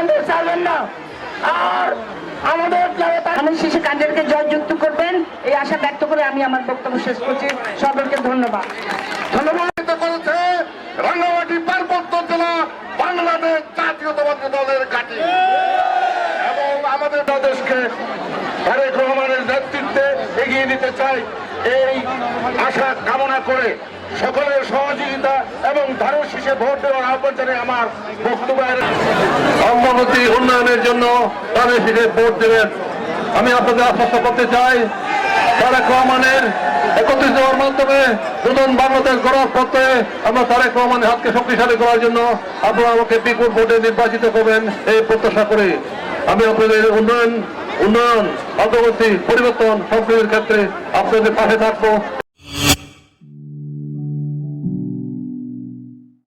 কেন্দ্রে চাইবেন না। আর আমাদের আমার শিশু কাণ্ডেরকে জয়যুক্ত করবেন এই আশা ব্যক্ত করে আমি আমার বক্তব্য শেষ করছি। সকলকে ধন্যবাদ। ধন্যবাদ করেছে রাঙ্গামাটি পার্বত্য জেলা বাংলাদেশ জাতীয়তাবাদী দলের ঘাঁটি। এবং আমাদের দেশকে তারেক রহমানের নেতৃত্বে এগিয়ে নিতে চাই। এই আশা কামনা করে সকলের সহযোগিতা এবং ধারণ শীষে ভোট দেওয়ার আহ্বান জানিয়ে আমার বক্তব্যের অগ্রগতি উন্নয়নের জন্য তাদের শীষে ভোট দেবেন। আমি আপনাদের আশ্বস্ত করতে চাই, তারেক রহমানের একত্রিত হওয়ার মাধ্যমে নতুন বাংলাদেশ গড়ার পথে আমরা তারেক রহমানের হাতকে শক্তিশালী করার জন্য আপনারা আমাকে বিপুল ভোটে নির্বাচিত করবেন এই প্রত্যাশা করে। আমি আপনাদের উন্নয়ন উন্নয়ন, অগ্রগতি, পরিবর্তন সংস্কৃতির ক্ষেত্রে আপনাদের পাশে থাকব।